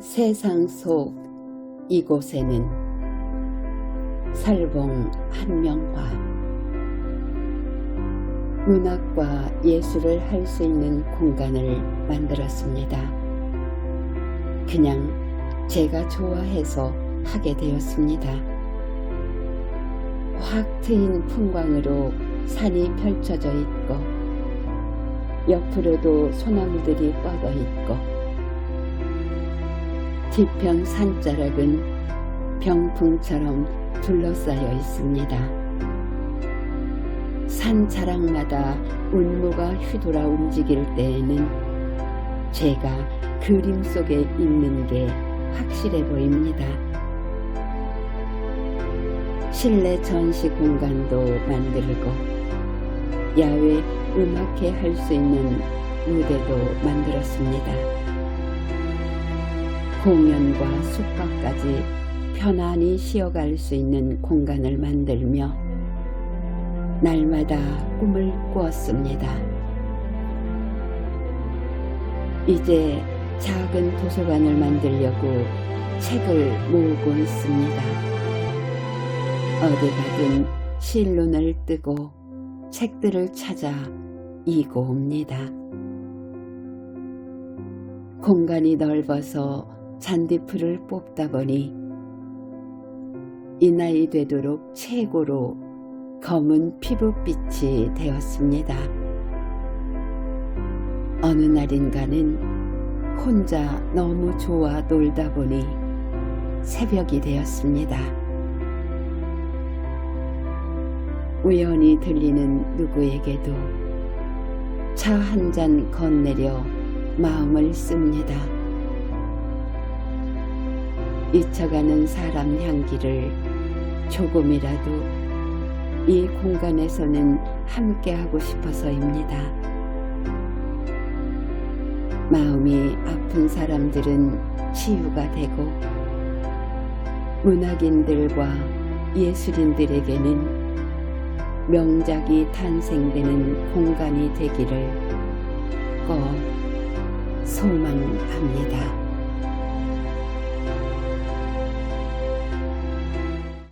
세상 속 이곳에는 살봉 한명화 문학과 예술을 할 수 있는 공간을 만들었습니다. 그냥 제가 좋아해서 하게 되었습니다. 확 트인 풍광으로 산이 펼쳐져 있고 옆으로도 소나무들이 뻗어 있고 뒤편 산자락은 병풍처럼 둘러싸여 있습니다. 산 자락마다 운무가 휘돌아 움직일 때에는 제가 그림 속에 있는 게 확실해 보입니다. 실내 전시 공간도 만들고 야외 음악회 할 수 있는 무대도 만들었습니다. 공연과 숙박까지 편안히 쉬어갈 수 있는 공간을 만들며 날마다 꿈을 꾸었습니다. 이제 작은 도서관을 만들려고 책을 모으고 있습니다. 어디 가든 실눈을 뜨고 책들을 찾아 이고 옵니다. 공간이 넓어서 잔디풀을 뽑다 보니 이 나이 되도록 최고로 검은 피부빛이 되었습니다. 어느 날인가는 혼자 너무 좋아 놀다 보니 새벽이 되었습니다. 우연히 들리는 누구에게도 차 한 잔 건네려 마음을 씁니다. 잊혀가는 사람 향기를 조금이라도 이 공간에서는 함께하고 싶어서입니다. 마음이 아픈 사람들은 치유가 되고 문학인들과 예술인들에게는 명작이 탄생되는 공간이 되기를 꼭 소망합니다.